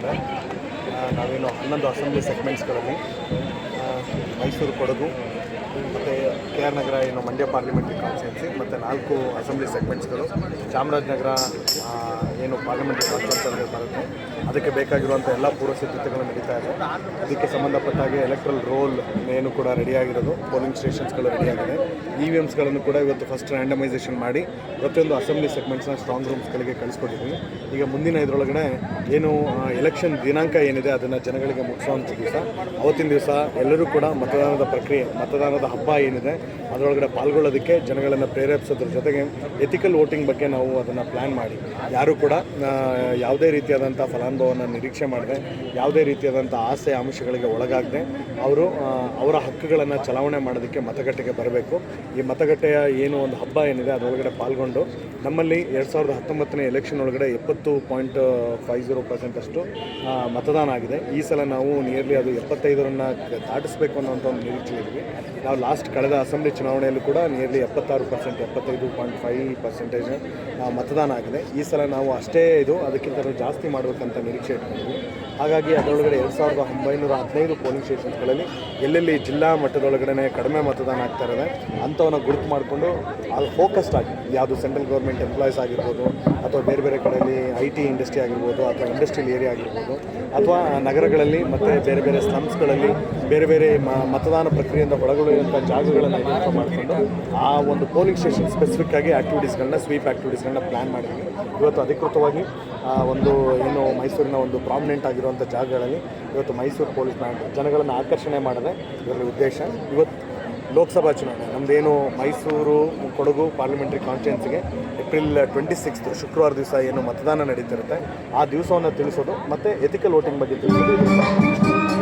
ಇದ್ದಾರೆ ನಾವೇನು ಹನ್ನೊಂದು ಅಸೆಂಬ್ಲಿ ಸೆಗ್ಮೆಂಟ್ಸ್ಗಳಲ್ಲಿ ಮೈಸೂರು, ಕೊಡಗು, ಮತ್ತು ಕೆ ಆರ್ ನಗರ, ಏನು ಮಂಡ್ಯ ಪಾರ್ಲಿಮೆಂಟ್ರಿ ಕಾನ್ಸ್ಟಿಟ್ಯೂನ್ಸಿ, ಮತ್ತು ನಾಲ್ಕು ಅಸೆಂಬ್ಲಿ ಸೆಗ್ಮೆಂಟ್ಸ್ಗಳು, ಚಾಮರಾಜನಗರ ಏನು ಪಾರ್ಲಿಮೆಂಟ್ ಕಾನ್ಸ್ಟಿಟ್ಯೂನ್ಸಿ ಬರುತ್ತೆ. ಅದಕ್ಕೆ ಬೇಕಾಗಿರುವಂಥ ಎಲ್ಲ ಪೂರ್ವ ಸಿದ್ಧತೆಗಳು ನಡೀತಾ ಇದೆ. ಅದಕ್ಕೆ ಸಂಬಂಧಪಟ್ಟ ಹಾಗೆ ಎಲೆಕ್ಟ್ರಲ್ ರೋಲ್ ಏನು ಕೂಡ ರೆಡಿಯಾಗಿರೋದು ಪೋಲಿಂಗ್ ಸ್ಟೇಷನ್ಸ್ಗಳು ರೆಡಿಯಾಗಿದೆ ಇ ವಿ ಎಮ್ಸ್ಗಳನ್ನು ಕೂಡ ಇವತ್ತು ಫಸ್ಟ್ ರ್ಯಾಂಡಮೈಸೇಷನ್ ಮಾಡಿ ಪ್ರತಿಯೊಂದು ಅಸೆಂಬ್ಲಿ ಸೆಗ್ಮೆಂಟ್ಸ್ನ ಸ್ಟ್ರಾಂಗ್ ರೂಮ್ಸ್ಗಳಿಗೆ ಕಳಿಸ್ಕೊಟ್ಟಿದ್ದೀವಿ. ಈಗ ಮುಂದಿನ ಇದರೊಳಗಡೆ ಏನು ಎಲೆಕ್ಷನ್ ದಿನಾಂಕ ಏನಿದೆ ಅದನ್ನು ಜನಗಳಿಗೆ ಮುಗಿಸುವಂಥ ದಿವಸ, ಅವತ್ತಿನ ದಿವಸ ಎಲ್ಲರೂ ಕೂಡ ಮತದಾನದ ಪ್ರಕ್ರಿಯೆ, ಮತದಾನದ ಹಬ್ಬ ಏನಿದೆ ಅದರೊಳಗಡೆ ಪಾಲ್ಗೊಳ್ಳೋದಕ್ಕೆ ಜನಗಳನ್ನು ಪ್ರೇರೇಪಿಸೋದ್ರ ಜೊತೆಗೆ ಎಥಿಕಲ್ ವೋಟಿಂಗ್ ಬಗ್ಗೆ ನಾವು ಅದನ್ನು ಪ್ಲ್ಯಾನ್ ಮಾಡಿ. ಯಾರು ಕೂಡ ಯಾವುದೇ ರೀತಿಯಾದಂಥ ಫಲಾನುಭವವನ್ನು ನಿರೀಕ್ಷೆ ಮಾಡದೆ ಯಾವುದೇ ರೀತಿಯಾದಂಥ ಆಸೆ ಅಂಶಗಳಿಗೆ ಒಳಗಾಗದೆ ಅವರು ಅವರ ಹಕ್ಕುಗಳನ್ನು ಚಲಾವಣೆ ಮಾಡೋದಕ್ಕೆ ಮತಗಟ್ಟೆಗೆ ಬರಬೇಕು. ಈ ಮತಗಟ್ಟೆಯ ಏನು ಒಂದು ಹಬ್ಬ ಏನಿದೆ, ಅದರೊಳಗಡೆ ಪಾಲ್ಗೊಂಡು ನಮ್ಮಲ್ಲಿ ಎರಡು ಸಾವಿರದ ಹತ್ತೊಂಬತ್ತನೇ ಎಲೆಕ್ಷನ್ ಒಳಗಡೆ ಎಪ್ಪತ್ತು ಪಾಯಿಂಟ್ ಫೈವ್ ಜೀರೋ ಪರ್ಸೆಂಟಷ್ಟು ಮತದಾನ ಆಗಿದೆ. ಈ ಸಲ ನಾವು ನಿಯರ್ಲಿ ಅದು ಎಪ್ಪತ್ತೈದರನ್ನು ದಾಟಿಸ್ಬೇಕು ಅನ್ನೋಂಥ ಒಂದು ನಿರೀಕ್ಷೆ ಇದ್ವಿ ನಾವು ಲಾಸ್ಟ್ ಕಳೆದ ಅಸೆಂಬ್ಲಿ ಚುನಾವಣೆಯಲ್ಲೂ ಕೂಡ ನಿಯರ್ಲಿ ಎಪ್ಪತ್ತಾರು ಪರ್ಸೆಂಟ್ ಎಪ್ಪತ್ತೈದು ಪಾಯಿಂಟ್ ಫೈವ್ ಪರ್ಸೆಂಟೇಜ್ ಮತದಾನ ಆಗಿದೆ. ಈ ಸಲ ನಾವು ಅಷ್ಟೇ ಇದು, ಅದಕ್ಕಿಂತ ಜಾಸ್ತಿ ಮಾಡಬೇಕಂತ ನಿರೀಕ್ಷೆ ಇಟ್ಕೊಂಡಿದ್ವಿ ಹಾಗಾಗಿ ಅದರೊಳಗಡೆ ಎರಡು ಸಾವಿರದ ಒಂಬೈನೂರ ಹದಿನೈದು ಪೋಲಿಂಗ್ ಸ್ಟೇಷನ್ಗಳಲ್ಲಿ ಎಲ್ಲೆಲ್ಲಿ ಜಿಲ್ಲಾ ಮಟ್ಟದೊಳಗಡೆ ಕಡಿಮೆ ಮತದಾನ ಆಗ್ತಾ ಇರೋದೆ, ಅಂಥವನ್ನ ಗುರುತು ಮಾಡಿಕೊಂಡು ಅಲ್ಲಿ ಫೋಕಸ್ಡ್ ಆಗಿ, ಯಾವುದು ಸೆಂಟ್ರಲ್ ಗೌರ್ಮೆಂಟ್ ಎಂಪ್ಲಾಯೀಸ್ ಆಗಿರ್ಬೋದು, ಅಥವಾ ಬೇರೆ ಬೇರೆ ಕಡೆಯಲ್ಲಿ ಐ ಟಿ ಇಂಡಸ್ಟ್ರಿ ಆಗಿರ್ಬೋದು, ಅಥವಾ ಇಂಡಸ್ಟ್ರಿಯಲ್ ಏರಿಯಾ ಆಗಿರ್ಬೋದು, ಅಥವಾ ನಗರಗಳಲ್ಲಿ ಮತ್ತು ಬೇರೆ ಬೇರೆ ಸ್ಲಮ್ಸ್ಗಳಲ್ಲಿ ಬೇರೆ ಬೇರೆ ಮತದಾನ ಪ್ರಕ್ರಿಯೆಯಿಂದ ಒಳಗೊಳ್ಳುವಂಥ ಜಾಗಗಳನ್ನು ಐಡೆಂಟಿಫೈ ಮಾಡಿಕೊಂಡು ಆ ಒಂದು ಪೋಲಿಂಗ್ ಸ್ಟೇಷನ್ ಸ್ಪೆಸಿಫಿಕ್ ಆಗಿ ಆ್ಯಕ್ಟಿವಿಟೀಸ್ಗಳನ್ನ ಸ್ವೀಪ್ ಆ್ಯಕ್ಟಿವಿಟೀಸ್ಗಳನ್ನ ಪ್ಲ್ಯಾನ್ ಮಾಡಿದ್ವಿ. ಇವತ್ತು ಅಧಿಕೃತವಾಗಿ ಒಂದು, ಏನು ಮೈಸೂರಿನ ಒಂದು ಪ್ರಾಮಿನೆಂಟ್ ಆಗಿರುವಂಥ ಜಾಗಗಳಲ್ಲಿ ಇವತ್ತು ಮೈಸೂರು ಪೊಲೀಸ್ ಬ್ಯಾಂಡ್ ಜನಗಳನ್ನು ಆಕರ್ಷಣೆ ಮಾಡಿದೆ ಇದರಲ್ಲಿ ಉದ್ದೇಶ, ಇವತ್ತು ಲೋಕಸಭಾ ಚುನಾವಣೆ ನಮ್ಮದೇನು ಮೈಸೂರು, ಕೊಡಗು ಪಾರ್ಲಿಮೆಂಟ್ರಿ ಕಾನ್ಫರೆನ್ಸ್ಗೆ ಏಪ್ರಿಲ್ ಟ್ವೆಂಟಿ ಸಿಕ್ಸ್ತ್ ಶುಕ್ರವಾರ ದಿವಸ ಏನು ಮತದಾನ ನಡೀತಿರುತ್ತೆ, ಆ ದಿವಸವನ್ನು ತಿಳಿಸೋದು ಮತ್ತು ಎಥಿಕಲ್ ವೋಟಿಂಗ್ ಬಗ್ಗೆ ತಿಳಿಸೋದು.